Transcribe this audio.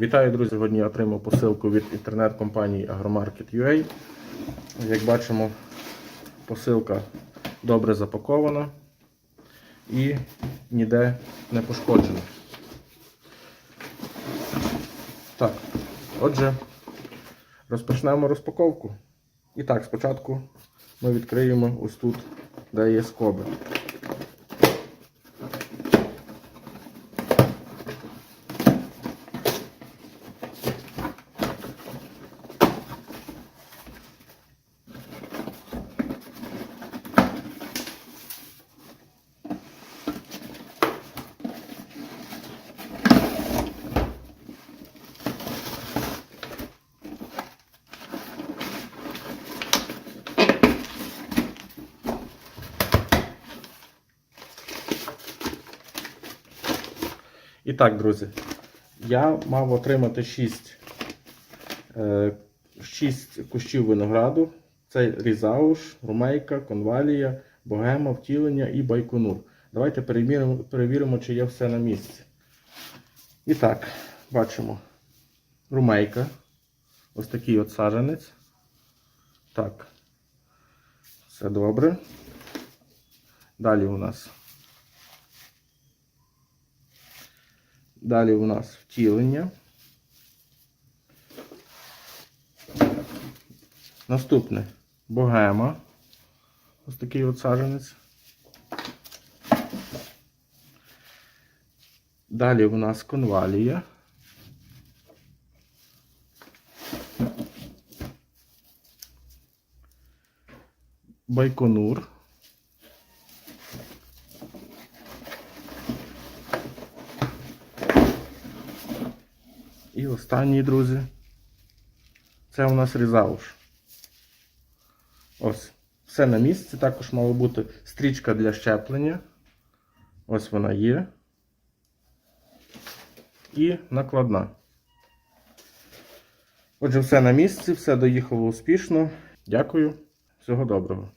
Вітаю, друзі! Сьогодні я отримав посилку від інтернет-компанії Agromarket.ua. Як бачимо, посилка добре запакована і ніде не пошкоджена. Так, отже, розпочнемо розпаковку. І так, спочатку ми відкриємо ось тут, де є скоби. І так, друзі, я мав отримати 6, е, 6 кущів винограду. Це різауш, румейка, конвалія, богема, втілення і байконур. Давайте перевіримо, перевіримо, чи є все на місці. І так, бачимо румейка. Ось такий от саджанець. Так, все добре. Далі у нас Далі у нас втілення. Наступне богема. Ось такий от саджанець. Далі у нас конвалія. Байконур. І останній, друзі, це у нас різауш. Ось, все на місці. Також мала бути стрічка для щеплення. Ось вона є. І накладна. Отже, все на місці, все доїхало успішно. Дякую, всього доброго.